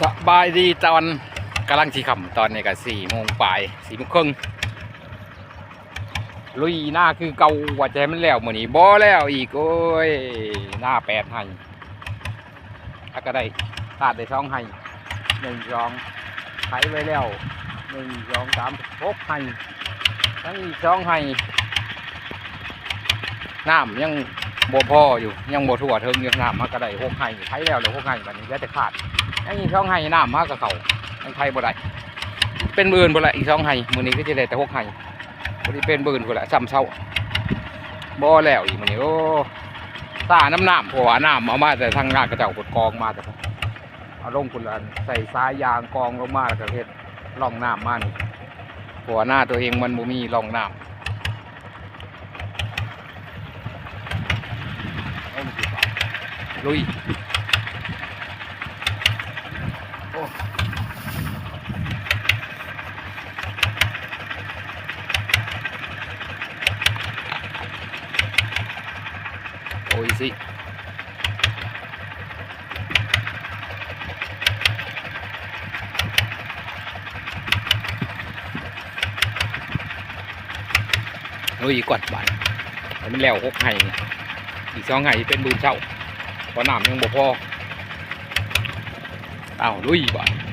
สบายดีตอนกำลังสีขำตอนนี้ก็สี่โมงปลายสี่โมงครึ่งลุยหน้าคือเกาว่าให้มันแล้วมื้อนี้บ่แล้วอีกโอ้ยหน้าแปดให้ถ้าก็ได้ตาดได้สองให้หนึ่งสองไถไว้แล้วหนึ่งสองสามหกให้ทั้งอีกสองให้น้ำยังบ่พออยู่ยังบ่ทั่วถึงอยู่น้ำมันก็ได้หกให้ไถแล้วเลือหกให้บัดนี้แล้วแต่ขาด ยังอีกสองไห้น้ำมากกับเขายังไทยบ่ได้เป็นหมื่นบ่ละอีกสองไห้มื้อนี้ก็จะได้แต่หกไห้บ่ได้เป็นหมื่นพุ่ละซ้ำเช้าบ่แล้วอีกมื้อนี้โอ้ตาน้ำน้ำเพราะว่าน้ำเอามาแต่ทางงานกระเจ้ากดกองมาแต่เอาลงพุ่นละใส่สายยางกองลงมาแล้วก็เฮ็ดร่องน้ำมานี่เพราะว่าหน้าตัวเองมันบ่มีร่องน้ำเอาลุย โอ้ยสิลุยก่อนบาดให้มันแล้วหก เป็นบืนเช่าเพราะน้ำยังบ่พออ้าวลุยบาด